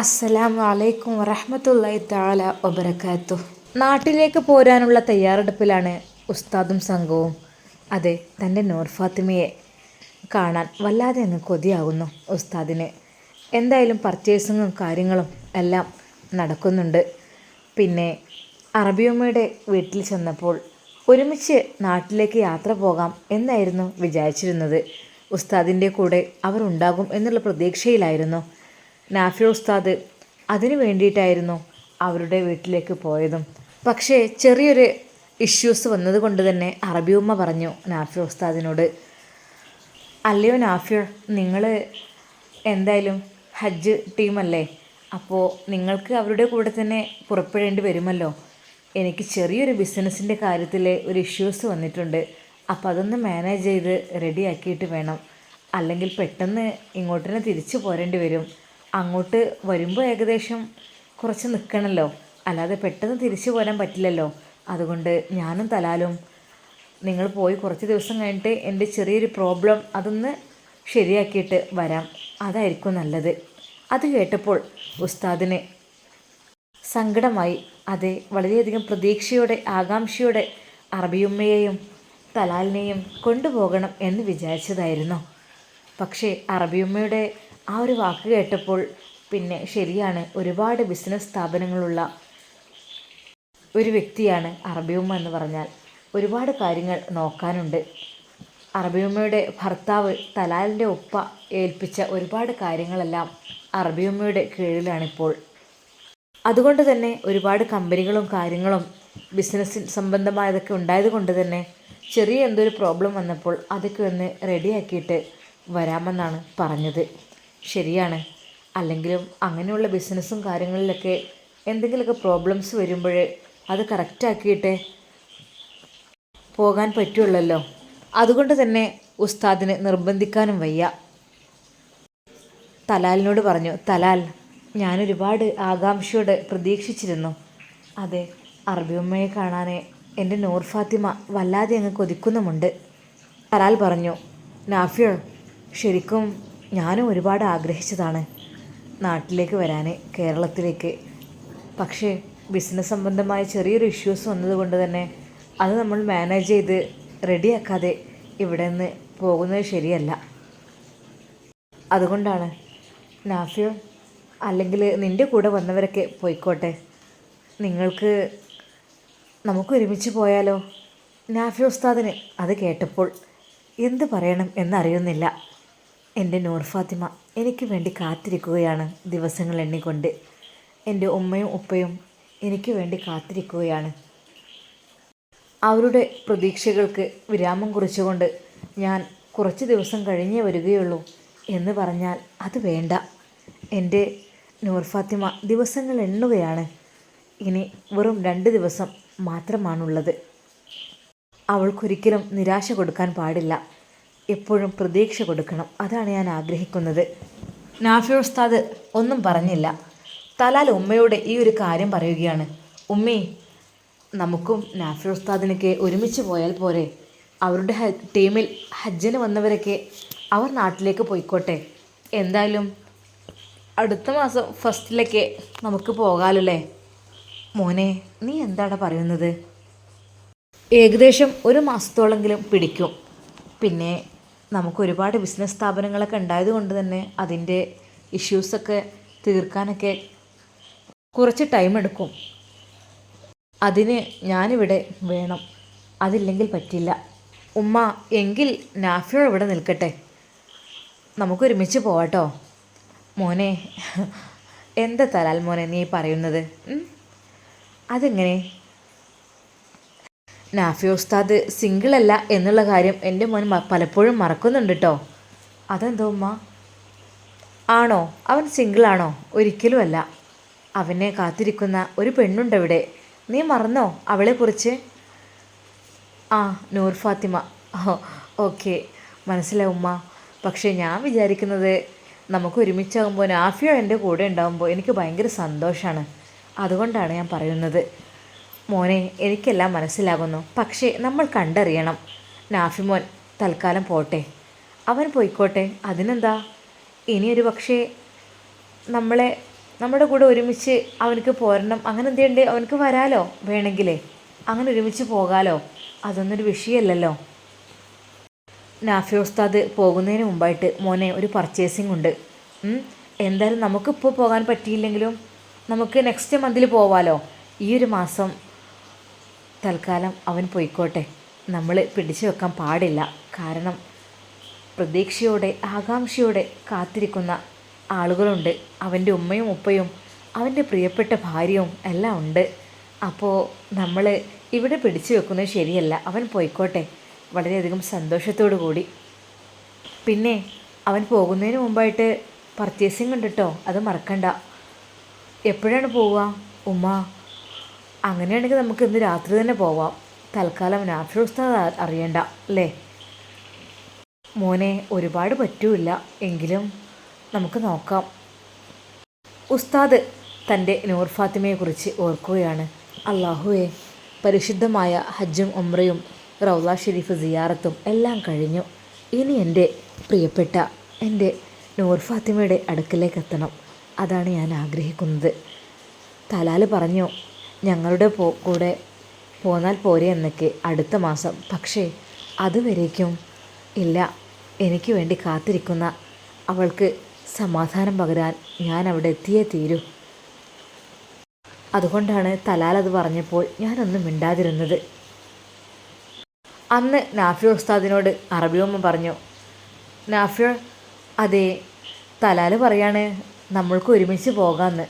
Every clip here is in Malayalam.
അസ്സലാമു വലൈക്കും വറഹമത്തല്ലാഹി താല ഒബർക്കാത്തു നാട്ടിലേക്ക് പോരാനുള്ള തയ്യാറെടുപ്പിലാണ് ഉസ്താദും സംഘവും. അതെ തന്റെ നൂർ ഫാത്തിമയെ കാണാൻ വല്ലാതെ അങ്ങ് കൊതിയാകുന്നു ഉസ്താദിന്. എന്തായാലും പർച്ചേസിങ്ങും കാര്യങ്ങളും എല്ലാം നടക്കുന്നുണ്ട്. പിന്നെ അറബിയമ്മയുടെ വീട്ടിൽ ചെന്നപ്പോൾ ഒരുമിച്ച് നാട്ടിലേക്ക് യാത്ര പോകാം എന്നായിരുന്നു വിചാരിച്ചിരുന്നത്. ഉസ്താദിന്റെ കൂടെ അവർ ഉണ്ടാകും എന്നുള്ള പ്രതീക്ഷയിലായിരുന്നു. നാഫി ഉസ്താദ് അതിനു വേണ്ടിയിട്ടായിരുന്നു അവരുടെ വീട്ടിലേക്ക് പോയതും. പക്ഷേ ചെറിയൊരു ഇഷ്യൂസ് വന്നതുകൊണ്ട് തന്നെ അറബി ഉമ്മ പറഞ്ഞു നാഫി ഉസ്താദിനോട് അല്ലയോ നാഫിർ നിങ്ങൾ എന്തായാലും ഹജ്ജ് ടീമല്ലേ? അപ്പോൾ നിങ്ങൾക്ക് അവരുടെ കൂടെ തന്നെ പുറപ്പെടേണ്ടി വരുമല്ലോ. എനിക്ക് ചെറിയൊരു ബിസിനസ്സിന്റെ കാര്യത്തിൽ ഒരു ഇഷ്യൂസ് വന്നിട്ടുണ്ട്. അപ്പോൾ അതൊന്ന് മാനേജ് ചെയ്ത് റെഡിയാക്കിയിട്ട് വേണം. അല്ലെങ്കിൽ പെട്ടെന്ന് ഇങ്ങോട്ട് തന്നെ തിരിച്ചു പോരേണ്ടി വരും. അങ്ങോട്ട് വരുമ്പോൾ ഏകദേശം കുറച്ച് നിൽക്കണമല്ലോ അല്ലാതെ പെട്ടെന്ന് തിരിച്ചു പോരാൻ പറ്റില്ലല്ലോ. അതുകൊണ്ട് ഞാനും തലാലും നിങ്ങൾ പോയി കുറച്ച് ദിവസം കഴിഞ്ഞിട്ട് എന്റെ ചെറിയൊരു പ്രോബ്ലം അതൊന്ന് ശരിയാക്കിയിട്ട് വരാം. അതായിരിക്കും നല്ലത്. അത് കേട്ടപ്പോൾ ഉസ്താദിന് സങ്കടമായി. അതെ വളരെയധികം പ്രതീക്ഷയോടെ ആകാംക്ഷയോടെ അറബിയുമ്മയെയും തലാലിനെയും കൊണ്ടുപോകണം എന്ന് വിചാരിച്ചതായിരുന്നു. പക്ഷേ അറബിയുമ്മയുടെ ആ ഒരു വാക്ക് കേട്ടപ്പോൾ പിന്നെ ശരിയാണ്. ഒരുപാട് ബിസിനസ് സ്ഥാപനങ്ങളുള്ള ഒരു വ്യക്തിയാണ് അറബിയുമ്മ എന്ന് പറഞ്ഞാൽ. ഒരുപാട് കാര്യങ്ങൾ നോക്കാനുണ്ട്. അറബിയുമ്മയുടെ ഭർത്താവ് തലാലിന്റെ ഒപ്പ ഏൽപ്പിച്ച ഒരുപാട് കാര്യങ്ങളെല്ലാം അറബിയുമ്മയുടെ കീഴിലാണിപ്പോൾ. അതുകൊണ്ട് തന്നെ ഒരുപാട് കമ്പനികളും കാര്യങ്ങളും ബിസിനസ് സംബന്ധമായതൊക്കെ ഉണ്ടായത് കൊണ്ട് തന്നെ ചെറിയ എന്തൊരു പ്രോബ്ലം വന്നപ്പോൾ അതൊക്കെ ഒന്ന് റെഡിയാക്കിയിട്ട് വരാമെന്നാണ് പറഞ്ഞത്. ശരിയാണ്. അല്ലെങ്കിലും അങ്ങനെയുള്ള ബിസിനസ്സും കാര്യങ്ങളിലൊക്കെ എന്തെങ്കിലുമൊക്കെ പ്രോബ്ലംസ് വരുമ്പോൾ അത് കറക്റ്റാക്കിയിട്ട് പോകാൻ പറ്റുള്ളല്ലോ. അതുകൊണ്ട് തന്നെ ഉസ്താദിനെ നിർബന്ധിക്കാനും വയ്യ. തലാലിനോട് പറഞ്ഞു തലാൽ ഞാനൊരുപാട് ആകാംക്ഷയോടെ പ്രതീക്ഷിച്ചിരുന്നു. അതെ അറബിയമ്മയെ കാണാൻ എന്റെ നൂർ ഫാത്തിമ വല്ലാതെ അങ്ങ് കൊതിക്കുന്നുമുണ്ട്. തലാൽ പറഞ്ഞു നാഫിയോ ശരിക്കും ഞാനും ഒരുപാട് ആഗ്രഹിച്ചതാണ് നാട്ടിലേക്ക് വരാൻ കേരളത്തിലേക്ക്. പക്ഷേ ബിസിനസ് സംബന്ധമായ ചെറിയൊരു ഇഷ്യൂസ് വന്നതുകൊണ്ട് തന്നെ അത് നമ്മൾ മാനേജ് ചെയ്ത് റെഡിയാക്കാതെ ഇവിടെ നിന്ന് പോകുന്നത് ശരിയല്ല. അതുകൊണ്ടാണ് നാഫിയോ അല്ലെങ്കിൽ നിന്റെ കൂടെ വന്നവരൊക്കെ പോയിക്കോട്ടെ. നിങ്ങൾക്ക് നമുക്ക് ഒരുമിച്ച് പോയാലോ? നാഫി ഉസ്താദിന് അത് കേട്ടപ്പോൾ എന്ത് പറയണം എന്നറിയുന്നില്ല. എന്റെ നൂർ ഫാത്തിമ എനിക്ക് വേണ്ടി കാത്തിരിക്കുകയാണ് ദിവസങ്ങൾ എണ്ണിക്കൊണ്ട്. എന്റെ ഉമ്മയും ഉപ്പയും എനിക്ക് വേണ്ടി കാത്തിരിക്കുകയാണ്. അവരുടെ പ്രതീക്ഷകൾക്ക് വിരാമം കുറിച്ചുകൊണ്ട് ഞാൻ കുറച്ച് ദിവസം കഴിഞ്ഞേ വരികയുള്ളൂ എന്ന് പറഞ്ഞാൽ അത് വേണ്ട. എന്റെ നൂർ ഫാത്തിമ ദിവസങ്ങൾ എണ്ണുകയാണ്. ഇനി വെറും രണ്ട് ദിവസം മാത്രമാണുള്ളത്. അവൾക്കൊരിക്കലും നിരാശ കൊടുക്കാൻ പാടില്ല. എപ്പോഴും പ്രതീക്ഷ കൊടുക്കണം. അതാണ് ഞാൻ ആഗ്രഹിക്കുന്നത്. നാഫി ഉസ്താദ് ഒന്നും പറഞ്ഞില്ല. തലാൽ ഉമ്മയോട് ഈ ഒരു കാര്യം പറയുകയാണ്. ഉമ്മേ നമുക്കും നാഫി ഉസ്താദിനൊക്കെ ഒരുമിച്ച് പോയാൽ പോരെ. അവരുടെ ടീമിൽ ഹജ്ജിന് വന്നവരൊക്കെ അവർ നാട്ടിലേക്ക് പോയിക്കോട്ടെ. എന്തായാലും അടുത്ത മാസം ഫസ്റ്റിലൊക്കെ നമുക്ക് പോകാമല്ലേ മോനെ നീ എന്താണ് പറയുന്നത്? ഏകദേശം ഒരു മാസത്തോളെങ്കിലും പിടിക്കും. പിന്നെ നമുക്ക് ഒരുപാട് ബിസിനസ് സ്ഥാപനങ്ങളൊക്കെ ഉണ്ടായത് കൊണ്ട് തന്നെ അതിന്റെ ഇഷ്യൂസൊക്കെ തീർക്കാനൊക്കെ കുറച്ച് ടൈം എടുക്കും. അതിന് ഞാനിവിടെ വേണം. അതില്ലെങ്കിൽ പറ്റില്ല. ഉമ്മ എങ്കിൽ നാഫിയോ ഇവിടെ നിൽക്കട്ടെ. നമുക്ക് ഒരുമിച്ച് പോവാട്ടോ. മോനെ എന്താ തലാൽ മോനെ നീ പറയുന്നത്? അതെങ്ങനെ? നാഫി ഉസ്താദ് സിംഗിൾ അല്ല എന്നുള്ള കാര്യം എന്റെ മോൻ പലപ്പോഴും മറക്കുന്നുണ്ട് കേട്ടോ അതെന്തോ ഉമ്മ? ആണോ? അവൻ സിംഗിളാണോ ഒരിക്കലുമല്ല അവനെ കാത്തിരിക്കുന്ന ഒരു പെണ്ണുണ്ട് അവിടെ. നീ മറന്നോ അവളെക്കുറിച്ച് ആ നൂർ ഫാത്തിമ. ഓക്കെ. മനസ്സിലാവും ഉമ്മ. പക്ഷേ ഞാൻ വിചാരിക്കുന്നത് നമുക്ക് ഒരുമിച്ചാകുമ്പോൾ നാഫിയോ എന്റെ കൂടെ ഉണ്ടാകുമ്പോൾ എനിക്ക് ഭയങ്കര സന്തോഷമാണ് അതുകൊണ്ടാണ് ഞാൻ പറയുന്നത്. മോനെ എനിക്കെല്ലാം മനസ്സിലാകുന്നു. പക്ഷേ നമ്മൾ കണ്ടറിയണം. നാഫിമോൻ തൽക്കാലം പോട്ടെ. അവൻ പോയിക്കോട്ടെ. അതിനെന്താ? ഇനിയൊരു പക്ഷേ നമ്മളെ നമ്മുടെ കൂടെ ഒരുമിച്ച് അവനക്ക് പോരണം. അങ്ങനെ എന്തെയുണ്ട് അവനക്ക് വരാലോ? വേണമെങ്കിലേ. അങ്ങനെ ഒരുമിച്ച് പോകാലോ? അതൊന്നൊരു വിഷയമല്ലല്ലോ നാഫി ഉസ്താദ് പോകുന്നതിന് മുമ്പായിട്ട് മോനെ ഒരു പർച്ചേസിംഗ് ഉണ്ട്. എന്തായാലും നമുക്കിപ്പോൾ പോകാൻ പറ്റിയില്ലെങ്കിലും നമുക്ക് നെക്സ്റ്റ് മന്തിൽ പോവാലോ? ഈ ഒരു മാസം തൽക്കാലം അവൻ പോയിക്കോട്ടെ. നമ്മൾ പിടിച്ചു വെക്കാൻ പാടില്ല. കാരണം പ്രതീക്ഷയോടെ ആകാംക്ഷയോടെ കാത്തിരിക്കുന്ന ആളുകളുണ്ട്. അവന്റെ ഉമ്മയും ഉപ്പയും അവന്റെ പ്രിയപ്പെട്ട ഭാര്യയും എല്ലാം ഉണ്ട്. അപ്പോൾ നമ്മൾ ഇവിടെ പിടിച്ചു വെക്കുന്നത് ശരിയല്ല. അവൻ പോയിക്കോട്ടെ. വളരെയധികം സന്തോഷത്തോടു കൂടി. പിന്നെ അവൻ പോകുന്നതിന് മുമ്പായിട്ട് പർച്ചേസിങ് ഉണ്ട് കേട്ടോ അത് മറക്കണ്ട. എപ്പോഴാണ് പോവുക? ഉമ്മ അങ്ങനെയാണെങ്കിൽ നമുക്ക് ഇന്ന് രാത്രി തന്നെ പോവാം. തൽക്കാലം നാഫി അറിയണ്ട അല്ലേ? മോനെ ഒരുപാട് പറ്റൂല എങ്കിലും നമുക്ക് നോക്കാം. ഉസ്താദ് തന്റെ നൂർ ഫാത്തിമയെക്കുറിച്ച് ഓർക്കുകയാണ്. അള്ളാഹുവെ പരിശുദ്ധമായ ഹജ്ജും ഉംറയും റൗല ഷെരീഫ് സിയാറത്തും എല്ലാം കഴിഞ്ഞു. ഇനി എന്റെ പ്രിയപ്പെട്ട എന്റെ നൂർ ഫാത്തിമയുടെ അടുക്കലേക്ക് എത്തണം. അതാണ് ഞാൻ ആഗ്രഹിക്കുന്നത്. തലാൽ പറഞ്ഞു ഞങ്ങളുടെ പോ കൂടെ പോന്നാൽ പോരെ എന്നൊക്കെ അടുത്ത മാസം. പക്ഷേ അതുവരേക്കും ഇല്ല. എനിക്ക് വേണ്ടി കാത്തിരിക്കുന്ന അവൾക്ക് സമാധാനം പകരാൻ ഞാൻ അവിടെ എത്തിയേ തീരൂ. അതുകൊണ്ടാണ് തലാൽ അത് പറഞ്ഞപ്പോൾ ഞാനൊന്നും മിണ്ടാതിരുന്നത്. അന്ന് നാഫിയ ഉസ്താദിനോട് അറബിയമ്മ പറഞ്ഞു നാഫിയ അതെ തലാൽ പറയാണ് നമ്മൾക്ക് ഒരുമിച്ച് പോകാമെന്ന്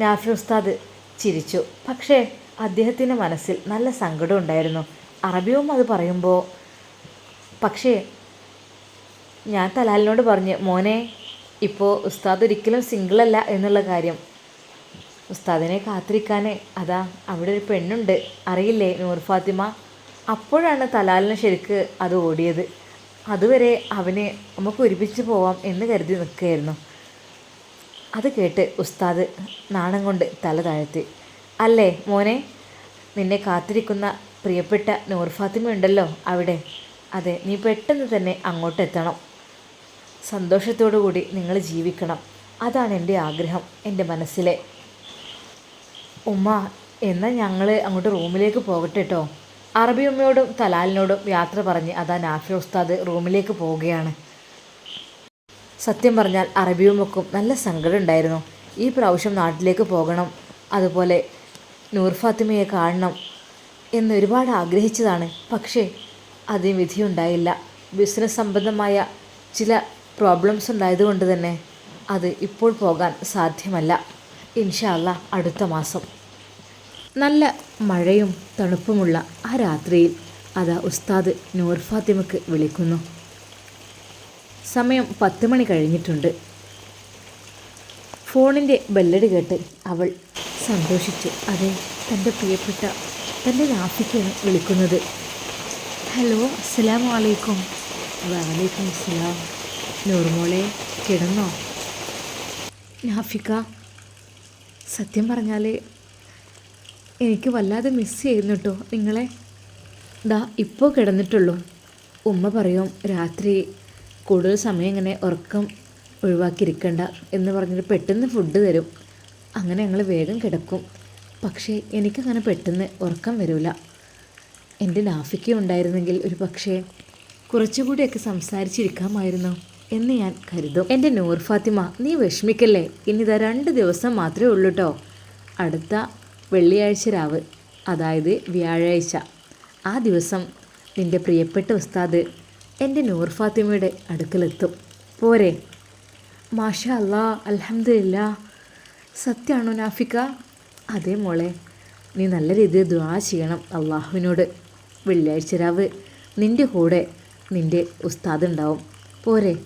നാഫിയ ഉസ്താദ് ചിരിച്ചു. പക്ഷേ അദ്ദേഹത്തിന്റെ മനസ്സിൽ നല്ല സങ്കടം ഉണ്ടായിരുന്നു. അറബിയും അത് പറയുമ്പോൾ പക്ഷേ ഞാൻ തലാലിനോട് പറഞ്ഞു മോനെ ഇപ്പോൾ ഉസ്താദ് ഒരിക്കലും സിംഗിളല്ല എന്നുള്ള കാര്യം. ഉസ്താദിനെ കാത്തിരിക്കാൻ അതാ അവിടെ ഒരു പെണ്ണുണ്ട്. അറിയില്ലേ നൂർ ഫാത്തിമ? അപ്പോഴാണ് തലാലിന് ശരിക്ക് അത് ഓടിയത്. അതുവരെ അവന് നമുക്ക് ഒരുമിച്ച് പോവാം എന്ന് കരുതി നിൽക്കുകയായിരുന്നു. അത് കേട്ട് ഉസ്താദ് നാണം കൊണ്ട് തല താഴ്ത്തി. അല്ലേ മോനെ നിന്നെ കാത്തിരിക്കുന്ന പ്രിയപ്പെട്ട നൂർ ഫാത്തിമ ഉണ്ടല്ലോ അവിടെ. അതെ നീ പെട്ടെന്ന് തന്നെ അങ്ങോട്ട് എത്തണം സന്തോഷത്തോടു കൂടി നിങ്ങൾ ജീവിക്കണം. അതാണ് എന്റെ ആഗ്രഹം എന്റെ മനസ്സിലെ. ഉമ്മ എന്നാൽ ഞങ്ങൾ അങ്ങോട്ട് റൂമിലേക്ക് പോകട്ടെ കേട്ടോ അറബി ഉമ്മയോടും തലാലിനോടും യാത്ര പറഞ്ഞ് അതാ നാഫി ഉസ്താദ് റൂമിലേക്ക് പോവുകയാണ്. സത്യം പറഞ്ഞാൽ അറബിയുമൊക്കും നല്ല സങ്കടം ഉണ്ടായിരുന്നു. ഈ പ്രാവശ്യം നാട്ടിലേക്ക് പോകണം അതുപോലെ നൂർ ഫാത്തിമയെ കാണണം എന്ന് ഒരുപാട് ആഗ്രഹിച്ചതാണ്. പക്ഷേ അതിന് വിധിയുണ്ടായില്ല. ബിസിനസ് സംബന്ധമായ ചില പ്രോബ്ലംസ് ഉണ്ടായതുകൊണ്ട് തന്നെ അത് ഇപ്പോൾ പോകാൻ സാധ്യമല്ല. ഇൻഷാല്ല അടുത്ത മാസം. നല്ല മഴയും തണുപ്പുമുള്ള ആ രാത്രിയിൽ അതാ ഉസ്താദ് നൂർ ഫാത്തിമക്ക് വിളിക്കുന്നു. സമയം പത്ത് മണി കഴിഞ്ഞിട്ടുണ്ട്. ഫോണിന്റെ ബെല്ലടി കേട്ട് അവൾ സന്തോഷിച്ചു. അതെ തന്റെ പ്രിയപ്പെട്ട തന്റെ രാഫിക്കാണ് വിളിക്കുന്നത്. ഹലോ അസ്സലാം അലൈക്കും. വലൈക്കും അസ്സലാം. നൂർമോളെ കിടന്നോ? നാഫിക്ക സത്യം പറഞ്ഞാൽ എനിക്ക് വല്ലാതെ മിസ് ചെയ്യുന്നു കേട്ടോ നിങ്ങളെ. ദാ ഇപ്പോൾ കിടന്നിട്ടുള്ളൂ. ഉമ്മ പറയും രാത്രി കൂടുതൽ സമയം ഇങ്ങനെ ഉറക്കം ഒഴിവാക്കിയിരിക്കണ്ട എന്ന് പറഞ്ഞിട്ട് പെട്ടെന്ന് ഫുഡ് തരും. അങ്ങനെ ഞങ്ങൾ വേഗം കിടക്കും. പക്ഷേ എനിക്കങ്ങനെ പെട്ടെന്ന് ഉറക്കം വരില്ല എന്റെ നാഫിക്ക ഉണ്ടായിരുന്നെങ്കിൽ ഒരു പക്ഷേ കുറച്ചുകൂടിയൊക്കെ സംസാരിച്ചിരിക്കാമായിരുന്നു എന്ന് ഞാൻ കരുതും. എന്റെ നൂർ ഫാത്തിമ നീ വിഷമിക്കല്ലേ? ഇനിതാ രണ്ട് ദിവസം മാത്രമേ ഉള്ളൂ കേട്ടോ അടുത്ത വെള്ളിയാഴ്ച രാവ് അതായത് വ്യാഴാഴ്ച. ആ ദിവസം നിന്റെ പ്രിയപ്പെട്ട ഉസ്താദ് എന്റെ നൂർ ഫാത്തിമയുടെ അടുക്കലെത്തും. പോരെ. മാഷ അല്ലാ അലഹമില്ല സത്യമാണോ നാഫിക്ക? അതേ മോളെ നീ നല്ല രീതിയിൽ ദ്വാ ചെയ്യണം അള്ളാഹുവിനോട് വെള്ളിയാഴ്ച രാവ് നിന്റെ കൂടെ നിന്റെ ഉസ്താദ് ഉണ്ടാവും. പോരെ.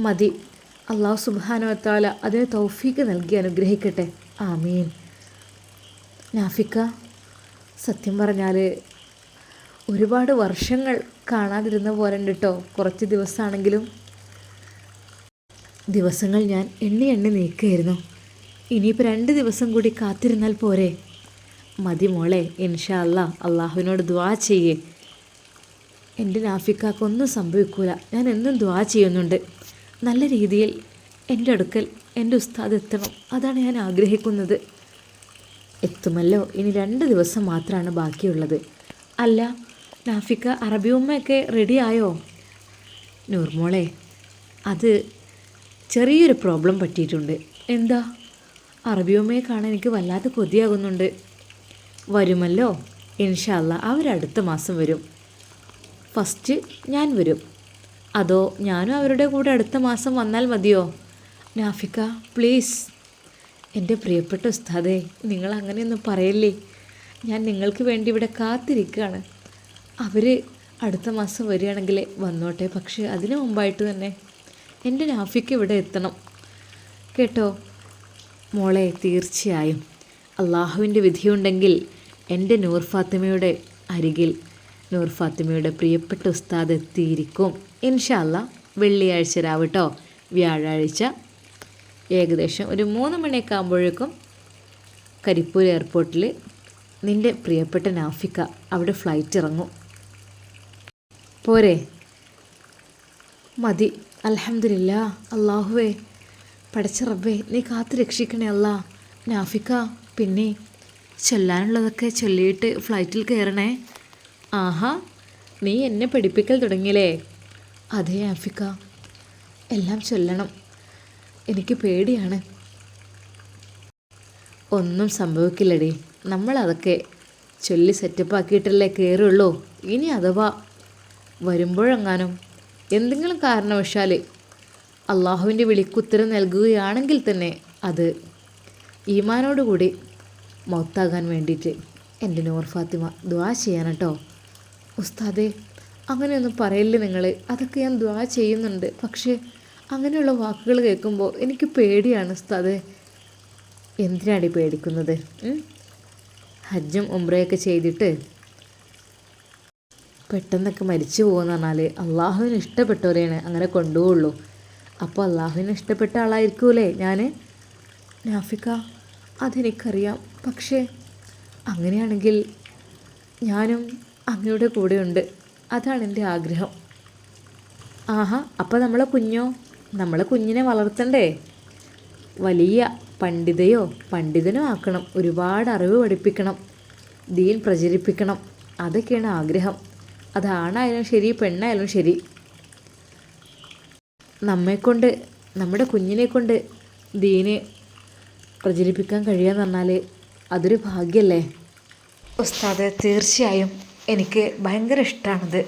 മതി. അള്ളാഹു സുബാനുവത്താല അതിന് തൗഫീക്ക് നൽകി അനുഗ്രഹിക്കട്ടെ. ആമീൻ. നാഫിക്ക സത്യം പറഞ്ഞാൽ ഒരുപാട് വർഷങ്ങൾ കാണാതിരുന്ന പോലെ ഉണ്ട് കേട്ടോ കുറച്ച് ദിവസമാണെങ്കിലും. ദിവസങ്ങൾ ഞാൻ എണ്ണി എണ്ണി നീക്കുകയായിരുന്നു. ഇനിയിപ്പോൾ രണ്ട് ദിവസം കൂടി കാത്തിരുന്നാൽ പോരെ. മതി മോളെ ഇൻഷാ അല്ലാ അള്ളാഹുവിനോട് ദ്വാ ചെയ്യേ. എന്റെ നാഫിക്കാക്കൊന്നും സംഭവിക്കൂല. ഞാൻ എന്നും ദ്വാ ചെയ്യുന്നുണ്ട്. നല്ല രീതിയിൽ എന്റെ അടുക്കൽ എന്റെ ഉസ്താദ് എത്തണം. അതാണ് ഞാൻ ആഗ്രഹിക്കുന്നത്. എത്തുമല്ലോ. ഇനി രണ്ട് ദിവസം മാത്രമാണ് ബാക്കിയുള്ളത്. അല്ല നാഫിക്ക അറബി ഉമ്മയൊക്കെ റെഡിയായോ നൂർമോളെ അത് ചെറിയൊരു പ്രോബ്ലം പറ്റിയിട്ടുണ്ട്. എന്താ? അറബി ഉമ്മയെ കാണാൻ എനിക്ക് വല്ലാത്ത കൊതിയാകുന്നുണ്ട്. വരുമല്ലോ? ഇൻഷല്ല അവരടുത്ത മാസം വരും. ഫസ്റ്റ് ഞാൻ വരും. അതോ ഞാനും അവരുടെ കൂടെ അടുത്ത മാസം വന്നാൽ മതിയോ? നാഫിക്ക പ്ലീസ് എന്റെ പ്രിയപ്പെട്ട ഉസ്താദേ നിങ്ങൾ അങ്ങനെയൊന്നും പറയല്ലേ? ഞാൻ നിങ്ങൾക്ക് വേണ്ടി ഇവിടെ കാത്തിരിക്കുകയാണ്. അവർ അടുത്ത മാസം വരികയാണെങ്കിൽ വന്നോട്ടെ. പക്ഷേ അതിന് മുമ്പായിട്ട് തന്നെ എന്റെ രാഫിക്ക് ഇവിടെ എത്തണം. കേട്ടോ? മോളെ തീർച്ചയായും. അള്ളാഹുവിന്റെ വിധിയുണ്ടെങ്കിൽ എന്റെ നൂർ ഫാത്തിമയുടെ അരികിൽ നൂർ ഫാത്തിമയുടെ പ്രിയപ്പെട്ട ഉസ്താദ് എത്തിയിരിക്കും. ഇൻഷാല്ല വെള്ളിയാഴ്ച രാവിട്ടോ വ്യാഴാഴ്ച ഏകദേശം ഒരു മൂന്ന് മണിയൊക്കെ ആകുമ്പോഴേക്കും കരിപ്പൂർ എയർപോർട്ടിൽ നിന്റെ പ്രിയപ്പെട്ട നാഫിക്ക അവിടെ ഫ്ലൈറ്റ് ഇറങ്ങും പോരെ? മതി. അലഹമില്ല അള്ളാഹുവേ പടച്ച റബ്ബേ നീ കാത്തു രക്ഷിക്കണേ അല്ല. നാഫിക്ക പിന്നെ ചൊല്ലാനുള്ളതൊക്കെ ചൊല്ലിയിട്ട് ഫ്ലൈറ്റിൽ കയറണേ. ആഹാ നീ എന്നെ പഠിപ്പിക്കൽ തുടങ്ങിയില്ലേ? അതെ ആഫിക്ക എല്ലാം ചൊല്ലണം. എനിക്ക് പേടിയാണ്. ഒന്നും സംഭവിക്കില്ലടി. നമ്മളതൊക്കെ ചൊല്ലി സെറ്റപ്പാക്കിയിട്ടല്ലേ കയറുള്ളൂ. ഇനി അഥവാ വരുമ്പോഴെങ്ങാനും എന്തെങ്കിലും കാരണവശാൽ അള്ളാഹുവിന്റെ വിളിക്കുത്തരം നൽകുകയാണെങ്കിൽ തന്നെ അത് ഈമാനോടുകൂടി മൗത്താകാൻ വേണ്ടിയിട്ട് എന്റെ നൂർ ഫാത്തിമ ദ്വാ ചെയ്യാൻ കേട്ടോ. ഉസ്താദെ അങ്ങനെയൊന്നും പറയല്ലേ നിങ്ങൾ അതൊക്കെ ഞാൻ ദ്വാ ചെയ്യുന്നുണ്ട്. പക്ഷേ അങ്ങനെയുള്ള വാക്കുകൾ കേൾക്കുമ്പോൾ എനിക്ക് പേടിയാണ് ഉസ്താദെ. എന്തിനാടി പേടിക്കുന്നത്? ഹജ്ജും ഉംറയൊക്കെ ചെയ്തിട്ട് പെട്ടെന്നൊക്കെ മരിച്ചു പോകുമെന്ന് പറഞ്ഞാൽ അള്ളാഹുവിന് ഇഷ്ടപ്പെട്ടവരെയാണ് അങ്ങനെ കൊണ്ടുപോകുള്ളൂ അപ്പോൾ അള്ളാഹുവിന് ഇഷ്ടപ്പെട്ട ആളായിരിക്കൂലേ ഞാൻ നാഫിക്ക അതെനിക്കറിയാം. പക്ഷേ അങ്ങനെയാണെങ്കിൽ ഞാനും അങ്ങയുടെ കൂടെയുണ്ട്. അതാണ് എന്റെ ആഗ്രഹം. ആഹാ അപ്പോൾ നമ്മളെ കുഞ്ഞോ? നമ്മളെ കുഞ്ഞിനെ വളർത്തണ്ടേ? വലിയ പണ്ഡിതയോ പണ്ഡിതനോ ആക്കണം. ഒരുപാട് അറിവ് പഠിപ്പിക്കണം. ദീൻ പ്രചരിപ്പിക്കണം. അതൊക്കെയാണ് ആഗ്രഹം. അത് ആണായാലും ശരി പെണ്ണായാലും ശരി. നമ്മെക്കൊണ്ട് നമ്മുടെ കുഞ്ഞിനെ കൊണ്ട് ദീനെ പ്രചരിപ്പിക്കാൻ കഴിയുക പറഞ്ഞാൽ അതൊരു ഭാഗ്യമല്ലേ ഉസ്താദ് തീർച്ചയായും എനിക്ക് ഭയങ്കര ഇഷ്ടമാണത്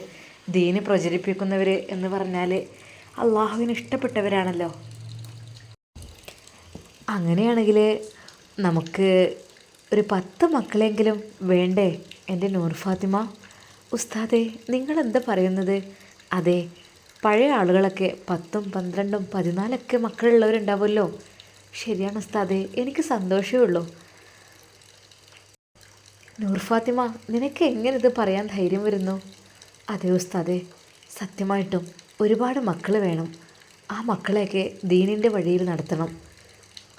ദീന് പ്രചരിപ്പിക്കുന്നവർ എന്ന് പറഞ്ഞാൽ അള്ളാഹുവിന് ഇഷ്ടപ്പെട്ടവരാണല്ലോ. അങ്ങനെയാണെങ്കിൽ നമുക്ക് ഒരു പത്ത് മക്കളെങ്കിലും വേണ്ടേ? എന്റെ നൂർ ഫാത്തിമ. ഉസ്താദെ നിങ്ങളെന്താ പറയുന്നത്? അതെ പഴയ ആളുകളൊക്കെ പത്തും പന്ത്രണ്ടും പതിനാലൊക്കെ മക്കളുള്ളവരുണ്ടാവുമല്ലോ. ശരിയാണ് ഉസ്താദെ എനിക്ക് സന്തോഷമേ ഉള്ളൂ. നൂർ ഫാത്തിമ നിനക്ക് എങ്ങനെ ഇത് പറയാൻ ധൈര്യം വരുന്നു? അതെ ഉസ്താദെ സത്യമായിട്ടും ഒരുപാട് മക്കൾ വേണം. ആ മക്കളെയൊക്കെ ദീനിന്റെ വഴിയിൽ നടത്തണം.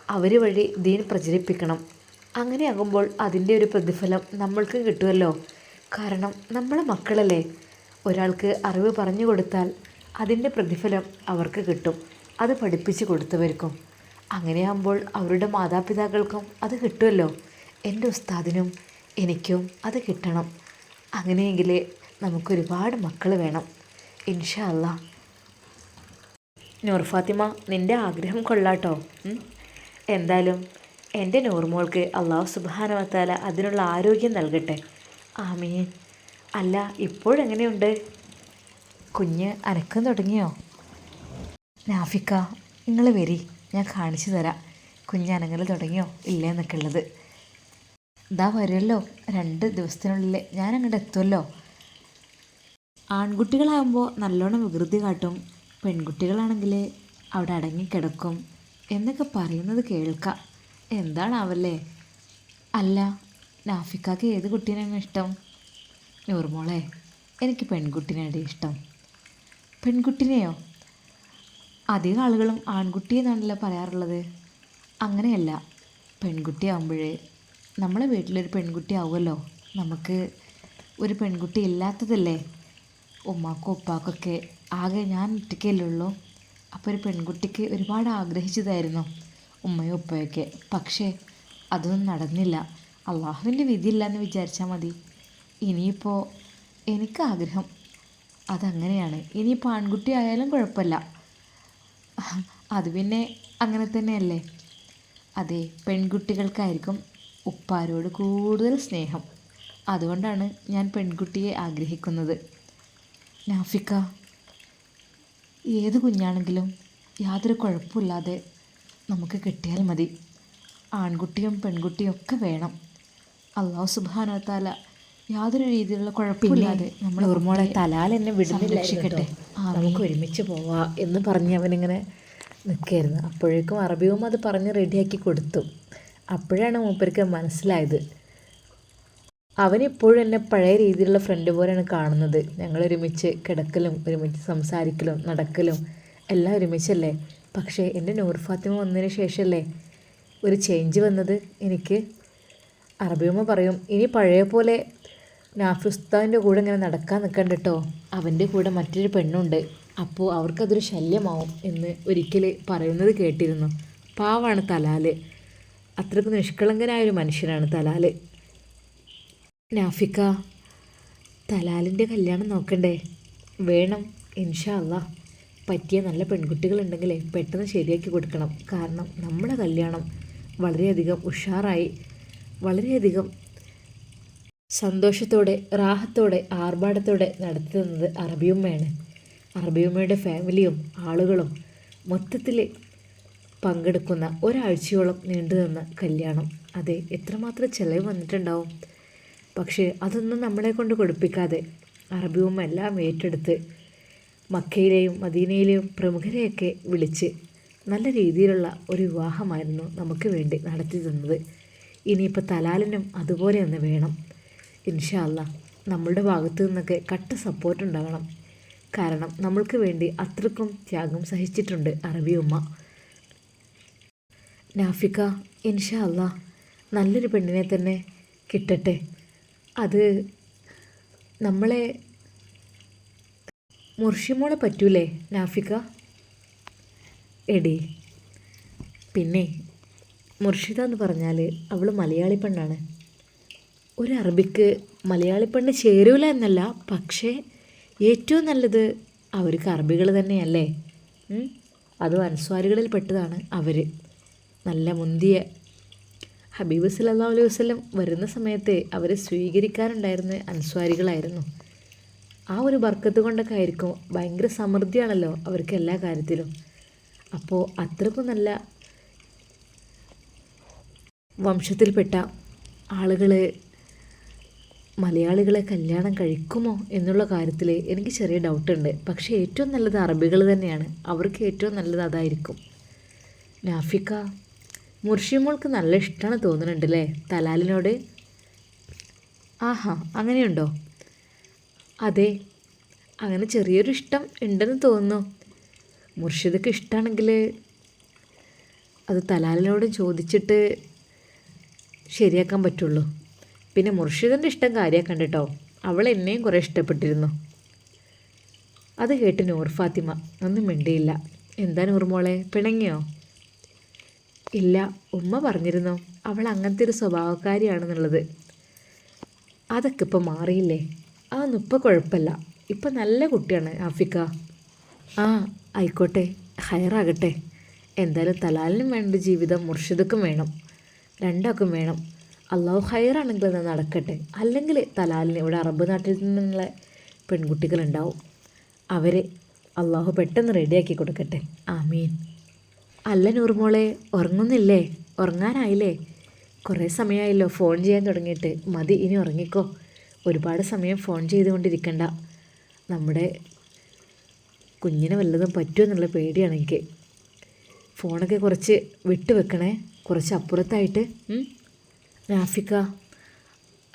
അവർ വഴി ദീൻ പ്രചരിപ്പിക്കണം. അങ്ങനെയാകുമ്പോൾ അതിന്റെ ഒരു പ്രതിഫലം നമ്മൾക്കും കിട്ടുമല്ലോ. കാരണം നമ്മളെ മക്കളല്ലേ? ഒരാൾക്ക് അറിവ് പറഞ്ഞു കൊടുത്താൽ അതിന്റെ പ്രതിഫലം അവർക്ക് കിട്ടും. അത് പഠിപ്പിച്ച് കൊടുത്തവർക്കും. അങ്ങനെയാകുമ്പോൾ അവരുടെ മാതാപിതാക്കൾക്കും അത് കിട്ടുമല്ലോ. എന്റെ ഉസ്താദിനും എനിക്കും അത് കിട്ടണം. അങ്ങനെയെങ്കിൽ നമുക്കൊരുപാട് മക്കൾ വേണം. ഇൻഷാ നൂർഫാത്തിമ നൂർ ഫാത്തിമ നിന്റെ ആഗ്രഹം കൊള്ളാട്ടോ. എന്തായാലും എന്റെ നൂർമോൾക്ക് അള്ളാഹു സുബാനവത്താല അതിനുള്ള ആരോഗ്യം നൽകട്ടെ. ആമീൻ. അല്ല ഇപ്പോഴെങ്ങനെയുണ്ട്? കുഞ്ഞ് അനക്കം തുടങ്ങിയോ? നാഫിക്ക നിങ്ങൾ വരി. ഞാൻ കാണിച്ചു തരാം. കുഞ്ഞ് അനങ്ങൽ തുടങ്ങിയോ? ഇല്ല എന്നൊക്കെ ഉള്ളത്. ഇതാ വരുമല്ലോ രണ്ട് ദിവസത്തിനുള്ളിൽ ഞാൻ അങ്ങോട്ട് എത്തുമല്ലോ ആൺകുട്ടികളാകുമ്പോൾ നല്ലോണം വികൃതി കാട്ടും. പെൺകുട്ടികളാണെങ്കിൽ അവിടെ അടങ്ങിക്കിടക്കും എന്നൊക്കെ പറയുന്നത് കേൾക്കാം. എന്താണാവല്ലേ? അല്ല നാഫിക്കാക്ക് ഏത് കുട്ടീനാണ് ഇഷ്ടം? നൂർമോളെ എനിക്ക് പെൺകുട്ടീനാണ് ഇഷ്ടം. പെൺകുട്ടിനെയോ? അധികം ആളുകളും ആൺകുട്ടി എന്നാണല്ലോ പറയാറുള്ളത്. അങ്ങനെയല്ല പെൺകുട്ടി ആകുമ്പോഴേ നമ്മളെ വീട്ടിലൊരു പെൺകുട്ടി ആവുമല്ലോ. നമുക്ക് ഒരു പെൺകുട്ടി ഇല്ലാത്തതല്ലേ? ഉമ്മാക്കും ഉപ്പാക്കൊക്കെ ആകെ ഞാൻ ഒറ്റയ്ക്കല്ലേ ഉള്ളൂ. അപ്പോൾ ഒരു പെൺകുട്ടിക്ക് ഒരുപാട് ആഗ്രഹിച്ചതായിരുന്നു ഉമ്മയും ഉപ്പയൊക്കെ. പക്ഷേ അതൊന്നും നടന്നില്ല. അള്ളാഹുവിന്റെ വിധിയില്ല എന്ന് വിചാരിച്ചാൽ മതി. ഇനിയിപ്പോൾ എനിക്ക് ആഗ്രഹം അതങ്ങനെയാണ്. ഇനി പാൺകുട്ടി ആയാലും കുഴപ്പമില്ല. അത് പിന്നെ അങ്ങനെ തന്നെയല്ലേ? അതെ പെൺകുട്ടികൾക്കായിരിക്കും ഉപ്പാരോട് കൂടുതൽ സ്നേഹം. അതുകൊണ്ടാണ് ഞാൻ പെൺകുട്ടിയെ ആഗ്രഹിക്കുന്നത്. നാഫിക്ക ഏത് കുഞ്ഞാണെങ്കിലും യാതൊരു കുഴപ്പമില്ലാതെ നമുക്ക് കിട്ടിയാൽ മതി. ആൺകുട്ടിയും പെൺകുട്ടിയും ഒക്കെ വേണം. അള്ളാഹു സുബാനത്താല യാതൊരു രീതിയിലുള്ള കുഴപ്പമില്ലാതെ നമ്മൾ ഉറുമോളെ തലാൽ എന്നെ വിടുന്നില്ല സംരക്ഷിക്കട്ടെ. നമുക്ക് ഒരുമിച്ച് പോവാ എന്ന് പറഞ്ഞ് അവനിങ്ങനെ നിൽക്കായിരുന്നു. അപ്പോഴേക്കും അറബിയും അത് പറഞ്ഞ് റെഡിയാക്കി കൊടുത്തു. അപ്പോഴാണ് മൂപ്പർക്ക് മനസ്സിലായത്. അവനിപ്പോഴും എന്നെ പഴയ രീതിയിലുള്ള ഫ്രണ്ട് പോലെയാണ് കാണുന്നത്. ഞങ്ങൾ ഒരുമിച്ച് കിടക്കലും ഒരുമിച്ച് സംസാരിക്കലും നടക്കലും എല്ലാം ഒരുമിച്ചല്ലേ? പക്ഷേ എന്റെ നൂർ ഫാത്തിമ വന്നതിന് ശേഷമല്ലേ ഒരു ചേഞ്ച് വന്നത്? എനിക്ക് അറബിയമ്മ പറയും ഇനി പഴയ പോലെ നാഫിസ്താവിന്റെ കൂടെ ഇങ്ങനെ നടക്കാൻ നിൽക്കണ്ട കേട്ടോ അവന്റെ കൂടെ മറ്റൊരു പെണ്ണുണ്ട്. അപ്പോൾ അവർക്കതൊരു ശല്യമാവും എന്ന് ഒരിക്കൽ പറയുന്നത് കേട്ടിരുന്നു. പാവാണ് തലാൽ. അത്രയ്ക്ക് നിഷ്കളങ്കനായ ഒരു മനുഷ്യനാണ് തലാൽ. നാഫിക്ക തലാലിന്റെ കല്യാണം നോക്കണ്ടേ? വേണം ഇൻഷാ പറ്റിയ നല്ല പെൺകുട്ടികളുണ്ടെങ്കിലേ പെട്ടെന്ന് ശരിയാക്കി കൊടുക്കണം. കാരണം നമ്മുടെ കല്യാണം വളരെയധികം ഉഷാറായി വളരെയധികം സന്തോഷത്തോടെ റാഹത്തോടെ ആർഭാടത്തോടെ നടത്തി തന്നത് അറബിയുമ്മയാണ്. അറബിയുമ്മയുടെ ഫാമിലിയും ആളുകളും മൊത്തത്തിൽ പങ്കെടുക്കുന്ന ഒരാഴ്ചയോളം നീണ്ടു നിന്ന കല്യാണം. അതെ എത്രമാത്രം ചിലവ് വന്നിട്ടുണ്ടാവും? പക്ഷേ അതൊന്നും നമ്മളെ കൊണ്ട് കൊടുപ്പിക്കാതെ അറബിയുമ്മ എല്ലാം ഏറ്റെടുത്ത് മക്കയിലെയും മദീനയിലെയും പ്രമുഖരെയൊക്കെ വിളിച്ച് നല്ല രീതിയിലുള്ള ഒരു വിവാഹമായിരുന്നു നമുക്ക് വേണ്ടി നടത്തി തന്നത്. ഇനിയിപ്പോൾ തലാലിനും അതുപോലെ ഒന്ന് വേണം. ഇൻഷാല്ല നമ്മളുടെ ഭാഗത്തു നിന്നൊക്കെ കട്ട സപ്പോർട്ട് ഉണ്ടാകണം കാരണം നമ്മൾക്ക് വേണ്ടി അത്രക്കും ത്യാഗം സഹിച്ചിട്ടുണ്ട് അറബി ഉമ്മ. നാഫിക്ക ഇൻഷാ അല്ല നല്ലൊരു പെണ്ണിനെ തന്നെ കിട്ടട്ടെ. അത് നമ്മളെ മുർഷിമോളെ പറ്റൂലേ നാഫിക്ക? എടി പിന്നെ മുർഷിദ എന്ന് പറഞ്ഞാൽ അവൾ മലയാളി പെണ്ണാണ്. ഒരു അറബിക്ക് മലയാളി പെണ്ണ് ചേരൂല എന്നല്ല പക്ഷേ ഏറ്റവും നല്ലത് അവർക്ക് അറബികൾ തന്നെയല്ലേ? അത് അൻസ്വാരികളിൽ പെട്ടതാണ് അവർ നല്ല മുന്തിയ ഹബീബ് സല്ലാ അലൈഹി വസ്ലം വരുന്ന സമയത്ത് അവരെ സ്വീകരിക്കാറുണ്ടായിരുന്ന അൻസ്വാരികളായിരുന്നു. ആ ഒരു ബർക്കത്ത് കൊണ്ടൊക്കെ ആയിരിക്കും ഭയങ്കര സമൃദ്ധിയാണല്ലോ അവർക്ക് എല്ലാ കാര്യത്തിലും. അപ്പോൾ അത്രക്കും നല്ല വംശത്തിൽപ്പെട്ട ആളുകൾ മലയാളികളെ കല്യാണം കഴിക്കുമോ എന്നുള്ള കാര്യത്തിൽ എനിക്ക് ചെറിയ ഡൗട്ടുണ്ട്. പക്ഷേ ഏറ്റവും നല്ലത് അറബികൾ തന്നെയാണ്. അവർക്ക് ഏറ്റവും നല്ലത് അതായിരിക്കും. നാഫിക്ക മുർഷിമോൾക്ക് നല്ല ഇഷ്ടമാണ് തോന്നുന്നുണ്ട് അല്ലേ തലാലിനോട്? ആഹാ അങ്ങനെയുണ്ടോ? അതെ അങ്ങനെ ചെറിയൊരു ഇഷ്ടം ഉണ്ടെന്ന് തോന്നുന്നു. മുർഷിദക്ക് ഇഷ്ടമാണെങ്കിൽ അത് തലാലിനോട് ചോദിച്ചിട്ട് ശരിയാക്കാൻ പറ്റുള്ളൂ. പിന്നെ മുർഷിദന്റെ ഇഷ്ടം കാര്യമാക്കാൻ കേട്ടോ അവൾ എന്നെയും കുറേ ഇഷ്ടപ്പെട്ടിരുന്നു. അത് കേട്ട് നൂർ ഫാത്തിമ ഒന്നും മിണ്ടിയില്ല. എന്താ നൂർമോളെ പിണങ്ങിയോ? ഇല്ല ഉമ്മ പറഞ്ഞിരുന്നു. അവൾ അങ്ങനത്തെ ഒരു സ്വഭാവക്കാരിയാണെന്നുള്ളത്. അതൊക്കെ ഇപ്പോൾ മാറിയില്ലേ? അതൊന്നും ഇപ്പോൾ കുഴപ്പമില്ല. ഇപ്പം നല്ല കുട്ടിയാണ് ആഫിക്ക. ആ ആയിക്കോട്ടെ. ഹയറാകട്ടെ. എന്തായാലും തലാലിനും വേണ്ട ജീവിതം മുർഷിദക്കും വേണം. രണ്ടാൾക്കും വേണം. അള്ളാഹു ഹയറാണെങ്കിൽ അത് നടക്കട്ടെ? അല്ലെങ്കിൽ തലാലിന് ഇവിടെ അറബ് നാട്ടിൽ നിന്നുള്ള പെൺകുട്ടികളുണ്ടാവും. അവരെ അള്ളാഹു പെട്ടെന്ന് റെഡിയാക്കി കൊടുക്കട്ടെ. ആമീൻ. അല്ല നൂർമോളെ ഉറങ്ങുന്നില്ലേ? ഉറങ്ങാനായില്ലേ? കുറേ സമയമായല്ലോ ഫോൺ ചെയ്യാൻ തുടങ്ങിയിട്ട്. മതി ഇനി ഉറങ്ങിക്കോ. ഒരുപാട് സമയം ഫോൺ ചെയ്തുകൊണ്ടിരിക്കണ്ട. നമ്മുടെ കുഞ്ഞിനെ വല്ലതും പറ്റുമെന്നുള്ള പേടിയാണ് എനിക്ക്. ഫോണൊക്കെ കുറച്ച് വിട്ടു വെക്കണേ കുറച്ച് അപ്പുറത്തായിട്ട്?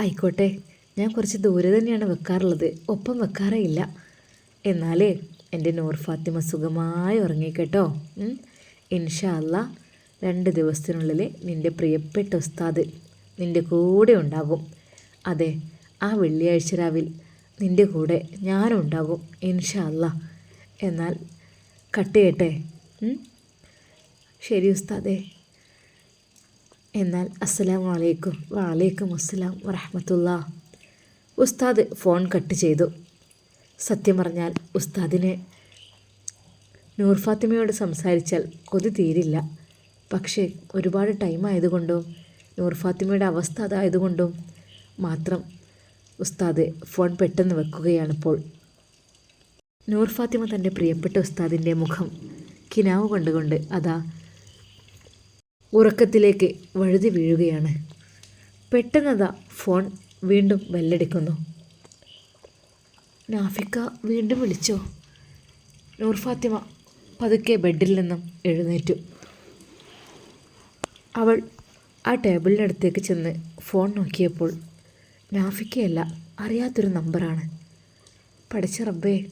ആയിക്കോട്ടെ. ഞാൻ കുറച്ച് ദൂരെ തന്നെയാണ് വെക്കാറുള്ളത്. ഒപ്പം വെക്കാറേ ഇല്ല എന്നാലേ എന്റെ നൂർ ഫാത്തിമ സുഖമായി ഉറങ്ങിക്കേട്ടോ? ഇൻഷാ അല്ല രണ്ട് ദിവസത്തിനുള്ളിൽ നിന്റെ പ്രിയപ്പെട്ട ഉസ്താദ് നിന്റെ കൂടെ ഉണ്ടാകും. അതെ ആ വെള്ളിയാഴ്ച രാവിൽ നിന്റെ കൂടെ ഞാനും ഉണ്ടാകും ഇൻഷാ അല്ല എന്നാൽ കട്ട് ചെയ്യട്ടെ? ശരി ഉസ്താദേ. എന്നാൽ അസ്സലാം വലൈക്കും വലൈക്കും അസ്സലാം വറഹമത്തുള്ള. ഉസ്താദ് ഫോൺ കട്ട് ചെയ്തു. സത്യം പറഞ്ഞാൽ ഉസ്താദിനെ നൂർ ഫാത്തിമയോട് സംസാരിച്ചാൽ കൊതി തീരില്ല. പക്ഷേ ഒരുപാട് ടൈം ആയതുകൊണ്ടും നൂർ ഫാത്തിമയുടെ അവസ്ഥ അതായതുകൊണ്ടും മാത്രം ഉസ്താദ് ഫോൺ പെട്ടെന്ന് വെക്കുകയാണിപ്പോൾ. നൂർ ഫാത്തിമ തന്റെ പ്രിയപ്പെട്ട ഉസ്താദിന്റെ മുഖം കിനാവ് കൊണ്ടുകൊണ്ട് അതാ ഉറക്കത്തിലേക്ക് വഴുതി വീഴുകയാണ്. പെട്ടെന്നതാ ഫോൺ വീണ്ടും ബെല്ലടിക്കുന്നു. നാഫിക്ക വീണ്ടും വിളിച്ചോ. നൂർ ഫാത്തിമ പതുക്കെ ബെഡിൽ നിന്നും എഴുന്നേറ്റു. അവൾ ആ ടേബിളിനടുത്തേക്ക് ചെന്ന് ഫോൺ നോക്കിയപ്പോൾ നാഫിക്കയല്ല അറിയാത്തൊരു നമ്പറാണ്. പഠിച്ച റബ്ബേ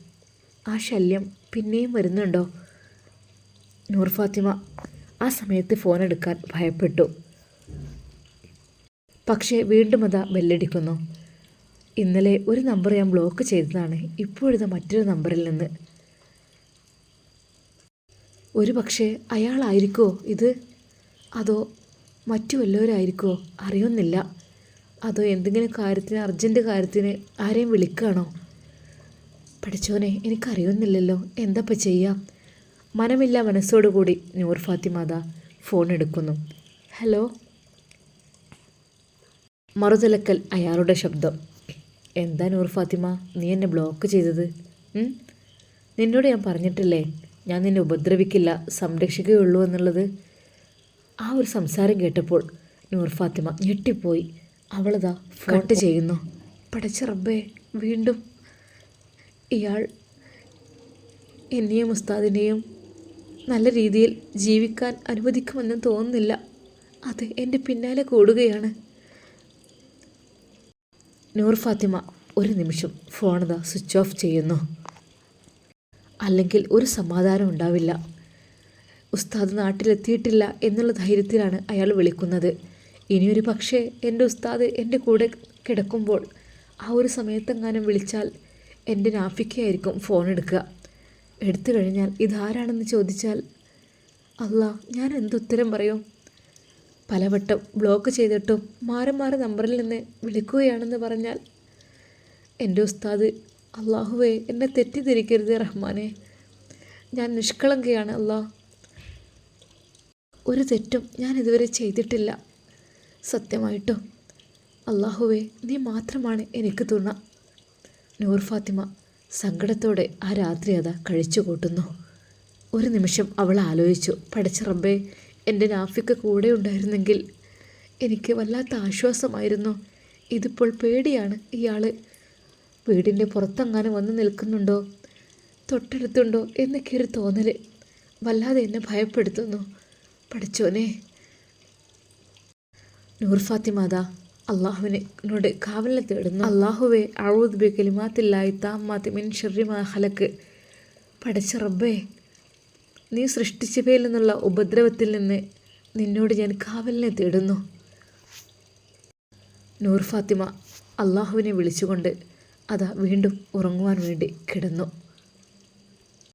ആ ശല്യം പിന്നെയും വരുന്നുണ്ടോ? നൂർ ഫാത്തിമ ആ സമയത്ത് ഫോൺ എടുക്കാൻ ഭയപ്പെട്ടു. പക്ഷേ വീണ്ടും അതാ ബെല്ലടിക്കുന്നു. ഇന്നലെ ഒരു നമ്പർ ഞാൻ ബ്ലോക്ക് ചെയ്തതാണ്. ഇപ്പോഴത്തെ മറ്റൊരു നമ്പറിൽ നിന്ന്. ഒരു പക്ഷേ അയാളായിരിക്കോ ഇത്? അതോ മറ്റു വല്ലവരായിരിക്കോ? അറിയുന്നില്ല. അതോ എന്തെങ്കിലും കാര്യത്തിന് അർജന്റ് കാര്യത്തിന് ആരെയും വിളിക്കുകയാണോ പഠിച്ചോനെ എനിക്കറിയുന്നില്ലല്ലോ. എന്താപ്പം ചെയ്യാം? മനമില്ല മനസ്സോടുകൂടി നൂർ ഫാത്തിമാത ഫോൺ എടുക്കുന്നു. ഹലോ? മറുതലക്കൽ അയാളുടെ ശബ്ദം. എന്താ നൂർ ഫാത്തിമ? നീ എന്നെ ബ്ലോക്ക് ചെയ്തത്? നിന്നോട് ഞാൻ പറഞ്ഞിട്ടില്ലേ ഞാൻ നിന്നെ ഉപദ്രവിക്കില്ല സംരക്ഷിക്കുകയുള്ളൂ എന്നുള്ളത്? ആ ഒരു സംസാരം കേട്ടപ്പോൾ നൂർ ഫാത്തിമ ഞെട്ടിപ്പോയി. അവളതാ കട്ട് ചെയ്യുന്നു. പടച്ച റബ്ബേ വീണ്ടും ഇയാൾ എന്നെയും ഉസ്താദിനെയും നല്ല രീതിയിൽ ജീവിക്കാൻ അനുവദിക്കുമെന്നും തോന്നുന്നില്ല. അത് എന്റെ പിന്നാലെ കൂടുകയാണ്. നൂർ ഫാത്തിമ ഒരു നിമിഷം ഫോണത സ്വിച്ച് ഓഫ് ചെയ്യുന്നു. അല്ലെങ്കിൽ ഒരു സമാധാനം ഉണ്ടാവില്ല. ഉസ്താദ് നാട്ടിലെത്തിയിട്ടില്ല എന്നുള്ള ധൈര്യത്തിലാണ് അയാൾ വിളിക്കുന്നത്. ഇനിയൊരു പക്ഷേ എന്റെ ഉസ്താദ് എന്റെ കൂടെ കിടക്കുമ്പോൾ ആ ഒരു സമയത്തെങ്ങാനും വിളിച്ചാൽ എന്റെ നാഫിക്കയായിരിക്കും ഫോൺ എടുക്കുക. എടുത്തു കഴിഞ്ഞാൽ ഇതാരാണെന്ന് ചോദിച്ചാൽ അല്ല ഞാൻ എന്തുത്തരം പറയും? പലവട്ടം ബ്ലോക്ക് ചെയ്തിട്ടും മാറി മാറി നമ്പറിൽ നിന്ന് വിളിക്കുകയാണെന്ന് പറഞ്ഞാൽ എന്റെ ഉസ്താദ് അള്ളാഹുവേ എന്നെ തെറ്റിദ്ധരിക്കരുത് റഹ്മാനെ. ഞാൻ നിഷ്കളങ്കയാണ് അല്ലാ ഒരു തെറ്റും ഞാൻ ഇതുവരെ ചെയ്തിട്ടില്ല. സത്യമായിട്ടും അള്ളാഹുവേ നീ മാത്രമാണ് എനിക്ക് തുണ. നൂർ ഫാത്തിമ സങ്കടത്തോടെ ആ രാത്രി അതാ കഴിച്ചു കൂട്ടുന്നു. ഒരു നിമിഷം അവൾ ആലോചിച്ചു. പഠിച്ച എന്റെ നാഫിക്ക് കൂടെ ഉണ്ടായിരുന്നെങ്കിൽ എനിക്ക് വല്ലാത്ത ആശ്വാസമായിരുന്നു. ഇതിപ്പോൾ പേടിയാണ് ഇയാൾ വീടിന്റെ പുറത്തെങ്ങാനും വന്ന് നിൽക്കുന്നുണ്ടോ? തൊട്ടടുത്തുണ്ടോ എന്നൊക്കെ ഒരു തോന്നൽ വല്ലാതെ എന്നെ ഭയപ്പെടുത്തുന്നു. പഠിച്ചോനെ നൂർ ഫാത്തിമാത അള്ളാഹുവിനോട് കാവലിനെ തേടുന്നു. അള്ളാഹുവെ അഴുത് ബി കലിമാത്തില്ലായി താമാത്തി മിൻ ഷെറിമാ ഹലക്ക് പഠിച്ച റബ്ബേ നീ സൃഷ്ടിച്ചവയിൽ നിന്നുള്ള ഉപദ്രവത്തിൽ നിന്ന് നിന്നോട് ഞാൻ കാവലിനെ തേടുന്നു. നൂർ ഫാത്തിമ അള്ളാഹുവിനെ വിളിച്ചുകൊണ്ട് അതാ വീണ്ടും ഉറങ്ങുവാൻ വേണ്ടി കിടന്നു.